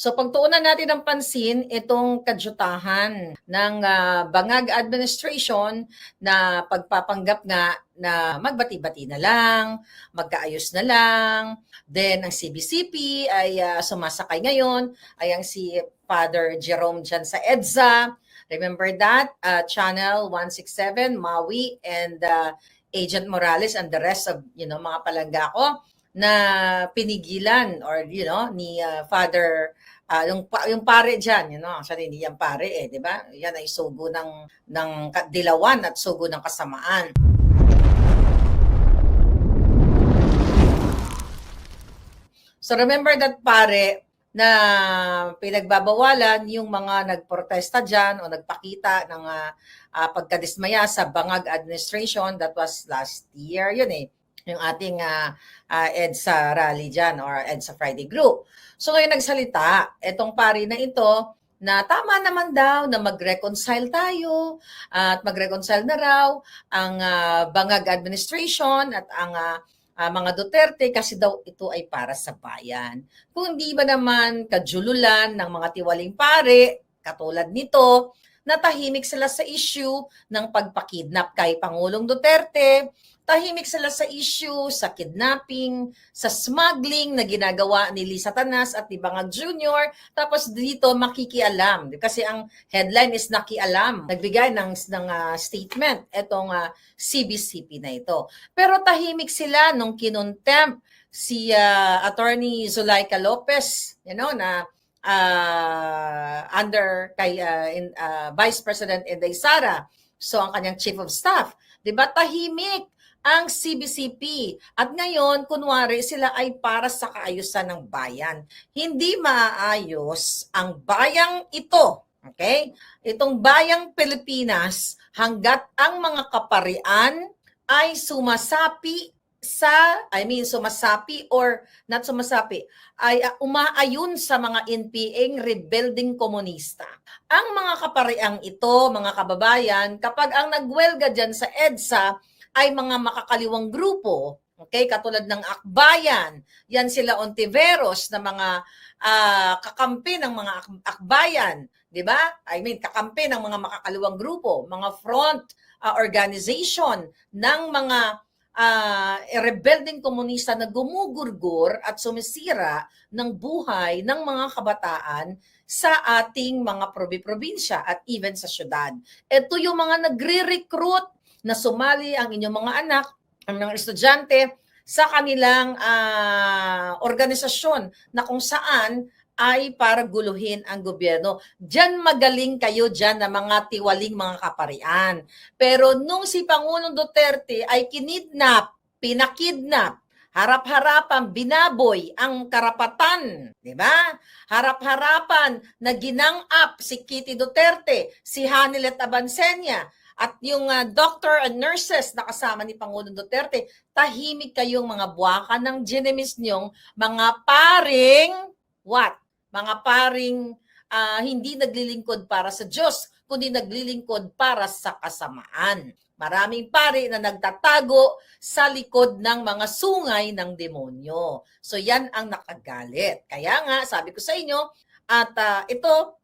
So pagtuunan natin ng pansin itong kadyutahan ng ah, Bangag Administration na pagpapanggap nga na magbati-bati na lang, magkaayos na lang. Then ang CBCP ay ah, sumasakay ngayon ay ang si Father Jerome dyan sa EDSA. Remember that? Ah, Channel 167, Maui, and ah, Agent Morales and the rest of you know mga palangga ko na pinigilan or you know ni ah, Father ah, yung yung pare diyan you know actually hindi yan pare eh di ba? Yan ay sugo ng ng dilawan at sugo ng kasamaan. So remember that pare na pinagbabawalan yung mga nagprotesta diyan o nagpakita ng ah, ah, pagkadismaya sa Bangag administration that was last year yun eh yung ating ah, ah, EDSA rally dyan or EDSA Friday group. So ngayon nagsalita, etong pari na ito, na tama naman daw na mag-reconcile tayo at mag-reconcile na raw ang ah, Bangag administration at ang ah, ah, mga Duterte kasi daw ito ay para sa bayan. Kung hindi ba naman kajululan ng mga tiwaling pare, katulad nito, natahimik sila sa issue ng pagpakidnap kay Pangulong Duterte, tahimik sila sa issue sa kidnapping, sa smuggling na ginagawa ni Lisa Tanas at ni Bangag Jr. Tapos dito makikialam kasi ang headline is nakialam. Nagbigay ng ng ah, statement etong ah, CBCP na ito. Pero tahimik sila nung kinontempt si ah, Attorney Zulaika Lopez, you know, na ah, under kay ah, in, ah, Vice President Inday Sara. So ang kanyang chief of staff, 'di ba? Tahimik ang CBCP. At ngayon, kunwari, sila ay para sa kaayusan ng bayan. Hindi maayos ang bayang ito. Okay? Itong bayang Pilipinas, hanggat ang mga kaparian ay sumasapi sa, I mean, sumasapi or not sumasapi, ay uh, umaayon sa mga NPA rebuilding komunista. Ang mga kapariang ito, mga kababayan, kapag ang nagwelga dyan sa EDSA, ay mga makakaliwang grupo, okay, katulad ng Akbayan, yan sila Ontiveros na mga ah, kakampi ng mga ak- Akbayan, di ba? I mean, kakampi ng mga makakaliwang grupo, mga front ah, organization ng mga ah, rebelding komunista na gumugurgur at sumisira ng buhay ng mga kabataan sa ating mga probi-probinsya at even sa syudad. Ito yung mga nagre-recruit na sumali ang inyong mga anak, ang mga estudyante sa kanilang ah, organisasyon na kung saan ay para guluhin ang gobyerno. Diyan magaling kayo diyan na mga tiwaling mga kaparian. Pero nung si Pangulong Duterte ay kinidnap, pinakidnap, harap-harapan binaboy ang karapatan, di ba? Harap-harapan na ginang-up si Kitty Duterte, si Hanilet Abansenya, at yung ah, doctor and nurses na kasama ni Pangulong Duterte, tahimik kayong mga buwaka ng ginemis nyong mga paring, what? Mga paring ah, hindi naglilingkod para sa Diyos, kundi naglilingkod para sa kasamaan. Maraming pari na nagtatago sa likod ng mga sungay ng demonyo. So yan ang nakagalit. Kaya nga, sabi ko sa inyo, at ah, ito,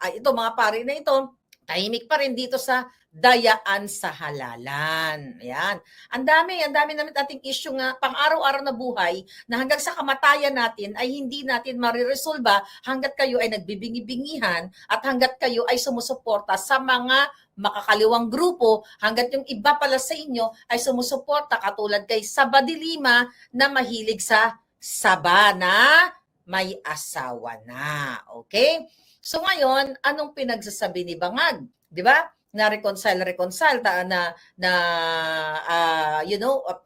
ay, ito mga pari na ito, tahimik pa rin dito sa dayaan sa halalan. Ayan. Ang dami, ang dami namin ating issue nga pang araw-araw na buhay na hanggang sa kamatayan natin ay hindi natin mariresolba hanggat kayo ay nagbibingi-bingihan at hanggat kayo ay sumusuporta sa mga makakaliwang grupo hanggat yung iba pala sa inyo ay sumusuporta katulad kay Sabadilima na mahilig sa sabana may asawa na. Okay? So ngayon, anong pinagsasabi ni Bangag? 'Di ba? Na reconcile reconcile ta na na ah, you know uh,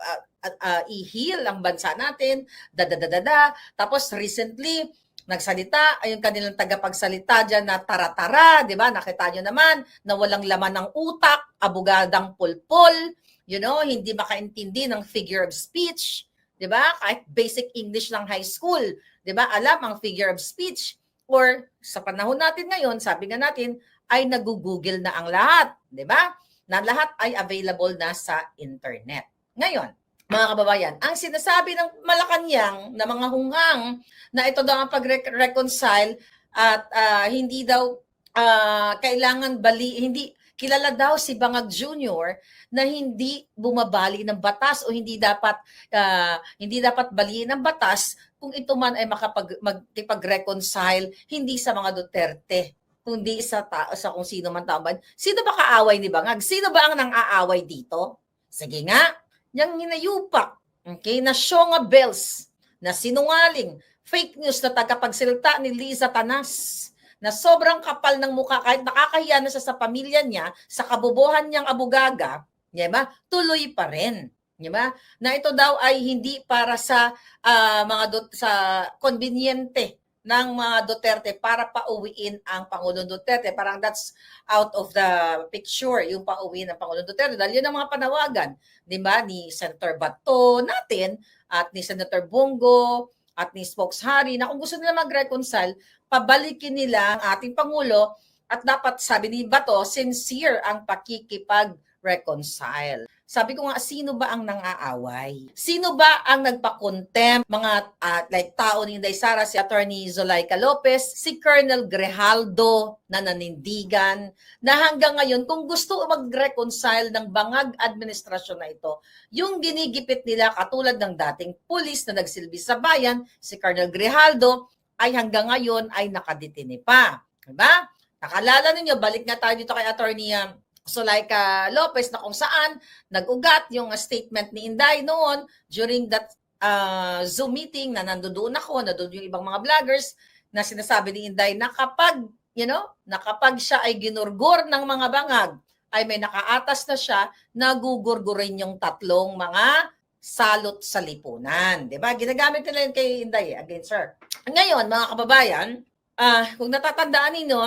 uh, uh, i-heal ang bansa natin, da da da da da. Tapos recently nagsalita ay yung kanilang tagapagsalita diyan na tara-tara, 'di ba? Nakita nyo naman na walang laman ng utak, abugadang pulpol, you know, hindi makaintindi ng figure of speech, 'di ba? Kahit basic English ng high school, 'di ba? Alam ang figure of speech or sa panahon natin ngayon, sabi nga natin, ay nagugugol na ang lahat, 'di ba? Na lahat ay available na sa internet. Ngayon, mga kababayan, ang sinasabi ng Malacanang na mga hungang na ito daw ang pag-reconcile at ah, hindi daw ah, kailangan bali, hindi kilala daw si Bangag Jr. na hindi bumabali ng batas o hindi dapat ah, hindi dapat baliin ng batas kung ito man ay makapag magkipag-reconcile hindi sa mga Duterte kundi sa tao sa kung sino man ba. Sino ba kaaway ni Bangag? Sino ba ang nang-aaway dito? Sige nga, yang hinayupak, okay, na Shonga Bells, na sinungaling, fake news na tagapagsilta ni Liza Tanas, na sobrang kapal ng mukha kahit nakakahiya na siya sa pamilya niya, sa kabubuhan niyang abugaga, di ba? Tuloy pa rin. Di ba? Na ito daw ay hindi para sa ah, mga dot sa konbinyente ng mga Duterte para pauwiin ang Pangulong Duterte. Parang that's out of the picture, yung pauwiin ng Pangulong Duterte. Dahil yun ang mga panawagan, di ba, ni Senator Bato natin at ni Senator Bongo at ni Spokes Harry na kung gusto nila mag-reconcile, pabalikin nila ang ating Pangulo at dapat, sabi ni Bato, sincere ang pakikipag-reconcile. Sabi ko nga, sino ba ang nang-aaway? Sino ba ang nagpa-contempt? Mga ah, like tao ni Inday Sara, si Attorney Zolaika Lopez, si Colonel Grejaldo na nanindigan, na hanggang ngayon, kung gusto mag-reconcile ng bangag administrasyon na ito, yung ginigipit nila katulad ng dating pulis na nagsilbi sa bayan, si Colonel Grejaldo, ay hanggang ngayon ay nakadetine pa. Diba? Nakalala ninyo, balik nga tayo dito kay Attorney um, Zolaika Lopez na kung saan nag-ugat yung uh, statement ni Inday noon during that uh, Zoom meeting na nandoon ako, nandoon yung ibang mga vloggers na sinasabi ni Inday na kapag, you know, na kapag siya ay ginurgur ng mga bangag, ay may nakaatas na siya, nagugurgurin yung tatlong mga salot sa lipunan. 'Di ba? Ginagamit nila yun kay Inday, eh, again, sir. Ngayon, mga kababayan, ah kung natatandaan ninyo,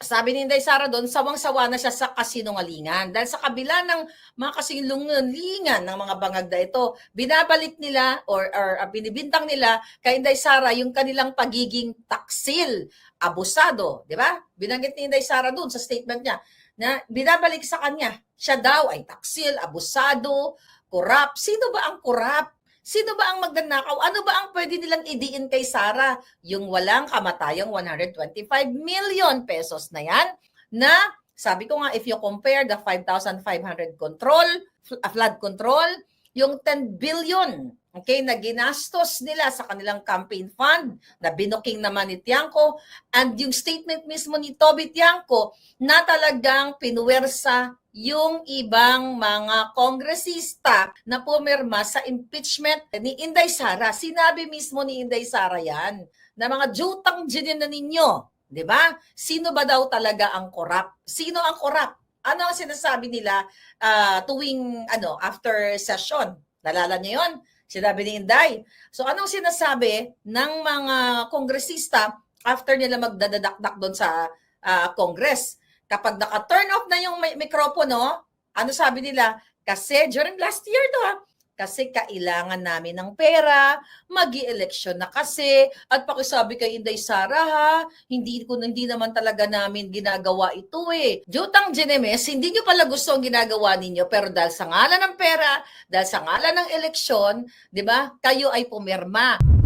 sabi ni Inday Sara doon, sawang-sawa na siya sa kasinungalingan. Dahil sa kabila ng mga kasinungalingan ng mga bangag na ito, binabalik nila or, or uh, binibintang nila kay Inday Sara yung kanilang pagiging taksil, abusado. Di ba? Binanggit ni Inday Sara doon sa statement niya na binabalik sa kanya, siya daw ay taksil, abusado, korap. Sino ba ang korap? Sino ba ang magnanakaw? Ano ba ang pwede nilang idiin kay Sara? Yung walang kamatayang 125 million pesos na yan na sabi ko nga if you compare the 5,500 control, fl- flood control, yung 10 billion okay, na ginastos nila sa kanilang campaign fund na binuking naman ni Tiangco and yung statement mismo ni Toby Tiangco na talagang pinuwersa yung ibang mga kongresista na pumirma sa impeachment ni Inday Sara. Sinabi mismo ni Inday Sara yan na mga jutang dinin na ninyo. Di ba? Sino ba daw talaga ang korap? Sino ang korap? Ano ang sinasabi nila ah, tuwing ano after session? Nalala niyo yon? Sinabi ni Inday. So anong sinasabi ng mga kongresista after nila magdadadakdak doon sa ah, Congress? Kapag naka-turn off na yung mi- mikropono, ano sabi nila? Kasi during last year to ha, kasi kailangan namin ng pera, mag eleksyon na kasi, at pakisabi kay Inday Sara ha, hindi, ko, hindi naman talaga namin ginagawa ito eh. Jutang Genemes, hindi nyo pala gusto ang ginagawa ninyo, pero dahil sa ngalan ng pera, dahil sa ngalan ng eleksyon, di ba, kayo ay pumirma.